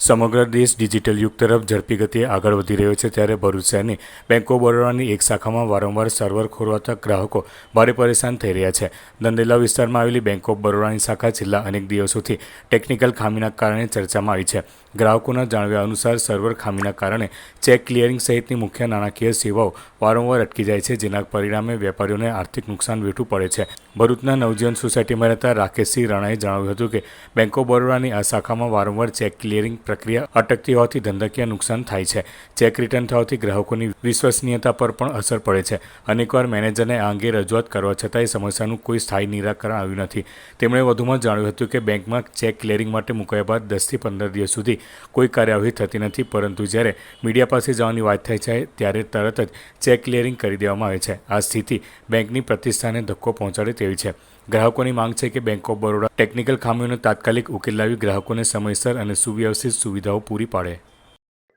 સમગ્ર દેશ ડિજિટલ યુગ તરફ ઝડપી ગતિએ આગળ વધી રહ્યો છે ત્યારે ભરૂચ શહેરની બેંક ઓફ બરોડાની એક શાખામાં વારંવાર સર્વર ખોરવાતા ગ્રાહકો ભારે પરેશાન થઈ રહ્યા છે. દંદેલા વિસ્તારમાં આવેલી બેંક ઓફ બરોડાની શાખા છેલ્લા અનેક દિવસોથી ટેકનિકલ ખામીના કારણે ચર્ચામાં આવી છે. ગ્રાહકોના જાણવ્યા અનુસાર સર્વર ખામીના કારણે ચેક ક્લિયરિંગ સહિતની મુખ્ય નાણાકીય સેવાઓ વારંવાર અટકી જાય છે, જેના પરિણામે વેપારીઓને આર્થિક નુકસાન વેઠવું પડે છે. ભરૂચના નવજીવન સોસાયટીમાં રહેતા રાકેશસિંહ રાણાએ જણાવ્યું હતું કે બેંક ઓફ બરોડાની આ શાખામાં વારંવાર ચેક ક્લિયરિંગ પ્રક્રિયા અટકતી હોવાથી ધંધાકીય નુકસાન થાય છે. ચેક રિટર્ન થવાથી ગ્રાહકોની વિશ્વસનીયતા પર પણ અસર પડે છે. અનેકવાર મેનેજરને આ અંગે રજૂઆત કરવા છતાંય સમસ્યાનું કોઈ સ્થાયી નિરાકરણ આવ્યું નથી. તેમણે વધુમાં જણાવ્યું હતું કે બેંકમાં ચેક ક્લિયરિંગ માટે મુકાયા બાદ દસથી પંદર દિવસ સુધી કોઈ કાર્યવાહી થતી નથી, પરંતુ જ્યારે મીડિયા પાસે જવાની વાત થાય છે, ત્યારે તરત જ ચેક ક્લિયરિંગ કરી દેવામાં આવે છે. આ સ્થિતિ બેંકની પ્રતિષ્ઠાને ધક્કો પહોંચાડે તેવી છે. ગ્રાહકોની માંગ છે કે બેંક ઓફ બરોડા ટેકનિકલ ખામીઓનો તાત્કાલિક ઉકેલ લાવી ગ્રાહકોને સમયસર અને સુવ્યવસ્થિત સુવિધાઓ પૂરી પાડે.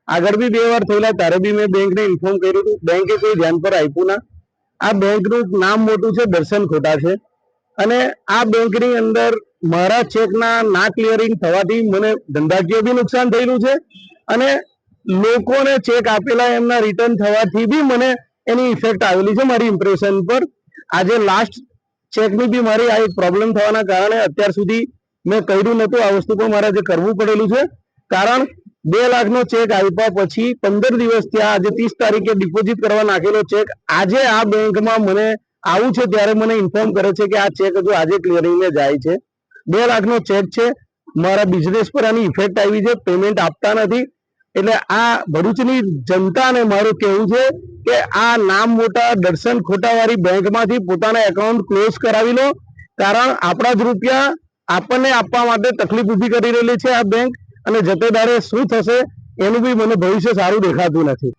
આગળ બી બે વાર થયેલા, ત્યારે બી મેં બેંકને ઇન્ફોર્મ કર્યું હતું. બેંકે કોઈ ધ્યાન પર આપ્યું ના. આ બેંકનું નામ મોટું છે દર્શન ખોટા છે. અને આ બેંકની અંદર મારા ચેકના ના ક્લિયરિંગ થવાથી મને ધંધાકીય બી નુકસાન થયેલું છે અને લોકોને ચેક આપેલા એમના રિટર્ન થવાથી બી મને એની ઇફેક્ટ આવેલી છે મારી ઇમ્પ્રેશન પર. આજે લાસ્ટ ચેકની બી મારી આ પ્રોબ્લેમ થવાના કારણે અત્યાર સુધી મેં કર્યું નહોતું. આ વસ્તુ પણ મારે આજે કરવું પડેલું છે. કારણ બે લાખનો ચેક આપ્યા પછી પંદર દિવસ ત્યાં આજે ત્રીસ તારીખે ડિપોઝિટ કરવા નાખેલો ચેક આજે આ બેંકમાં મને આવું છે ત્યારે મને ઇન્ફોર્મ કરે છે કે આ ચેક હજુ આજે ક્લિયરિંગને જાય છે. બે લાખનો ચેક છે. મારા બિઝનેસ પર આની ઇફેક્ટ આવી છે. પેમેન્ટ આપતા નથી. એટલે આ ભરૂચની જનતાને મારું કહેવું છે કે આ નામ મોટા દર્શન ખોટાવાળી બેંકમાંથી પોતાના એકાઉન્ટ ક્લોઝ કરાવી લો. કારણ આપણા જ રૂપિયા આપણને આપવા માટે તકલીફ ઊભી કરી રહેલી છે આ બેંક. અને જતેદારે શું થશે એનું બી મને ભવિષ્ય સારું દેખાતું નથી.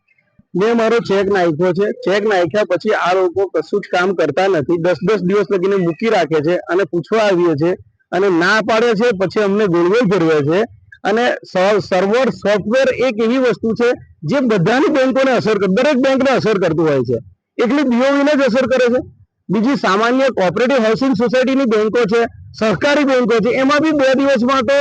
મેં મારો ચેક નાખ્યો છે. ચેક નાખ્યા પછી આ લોકો કશું જ કામ કરતા નથી. દસ દસ દિવસ લગીને મૂકી રાખે છે અને પૂછવા આવીએ છે અને ના પાડે છે પછી અમને ગોળગોળ ફેરવે છે. અને સર્વર સોફ્ટવેર એક એવી વસ્તુ છે જે બધાની બેંકોને અસર દરેક બેંકને અસર કરતું હોય છે. એટલી બીઓવીને જ અસર કરે છે. બીજી સામાન્ય કોઓપરેટિવ હાઉસિંગ સોસાયટીની બેંકો છે, સહકારી બેંકો છે, એમાં બી બે દિવસમાં તો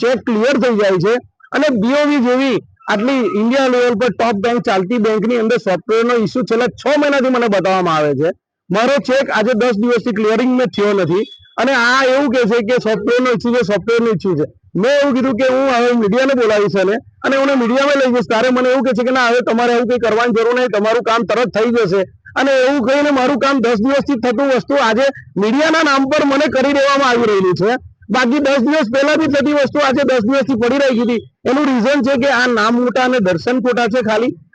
ચેક ક્લિયર થઈ જાય છે. અને બીઓવી જેવી આટલી ઇન્ડિયા લેવલ પર ટોપ બેંક ચાલતી બેંકની અંદર સોફ્ટવેરનો ઇસ્યુ છેલ્લા છ મહિનાથી મને બતાવવામાં આવે છે. મારો ચેક આજે દસ દિવસથી ક્લિયરિંગ મેં થયો નથી. અને આ એવું કહે છે કે સોફ્ટવેરનો ઇસ્યુ છે સોફ્ટવેરનો ઇસ્યુ છે. મેં એવું કીધું કે હું હવે મીડિયાને બોલાવીશ અને અને હું મીડિયામાં લઈ જઈશ. તારે મને એવું કે છે કે ના, હવે તમારે એવું કંઈ કરવાની જરૂર નહીં. તમારું કામ તરત થઈ જશે. અને એવું કહીને મારું કામ દસ દિવસથી થતું વસ્તુ આજે મીડિયાના નામ પર મને કરી દેવામાં આવી રહેલી છે. બાકી દસ દિવસ પહેલા બી થતી વસ્તુ આજે દસ દિવસથી પડી રહી હતી. એનું રીઝન છે કે આ નામ મોટા અને દર્શન ખોટા છે ખાલી.